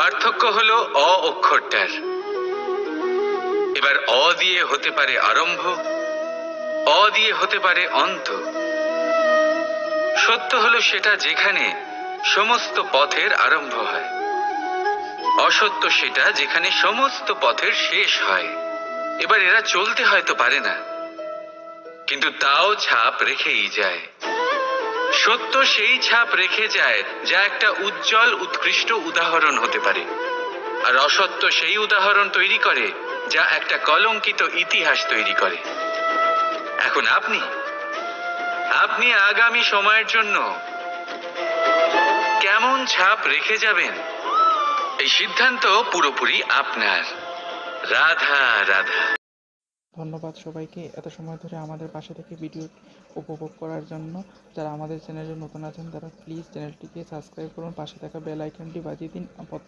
পার্থক্য হলো অ অক্ষরটার। এবার অ দিয়ে হতে পারে আরম্ভ, অ দিয়ে হতে পারে অন্ত। সত্য হলো সেটা যেখানে সমস্ত পথের আরম্ভ হয়। অসত্য সেটা যেখানে সমস্ত পথের শেষ হয়। এবার এরা চলতে হয়তো পারে না, কিন্তু তাও ছাপ রেখেই যায়। সত্য সেই ছাপ রেখে যায়, যা একটা উজ্জ্বল, উৎকৃষ্ট উদাহরণ হতে পারে। আর অসত্য সেই উদাহরণ তৈরি করে, যা একটা কলঙ্কিত ইতিহাস তৈরি করে। এখন আপনি আপনি আগামী সময়ের জন্য কেমন ছাপ রেখে যাবেন? এই সিদ্ধান্ত পুরোপুরি আপনার। রাধা রাধা। ধন্যবাদ সবাইকে এত সময় ধরে আমাদের পাশে থেকে ভিডিও উপভোগ করার জন্য। যারা আমাদের চ্যানেলে নতুন আছেন, তারা প্লিজ চ্যানেলটিকে সাবস্ক্রাইব করুন, পাশে থাকা বেল আইকনটি বাজিয়ে দিন। হোক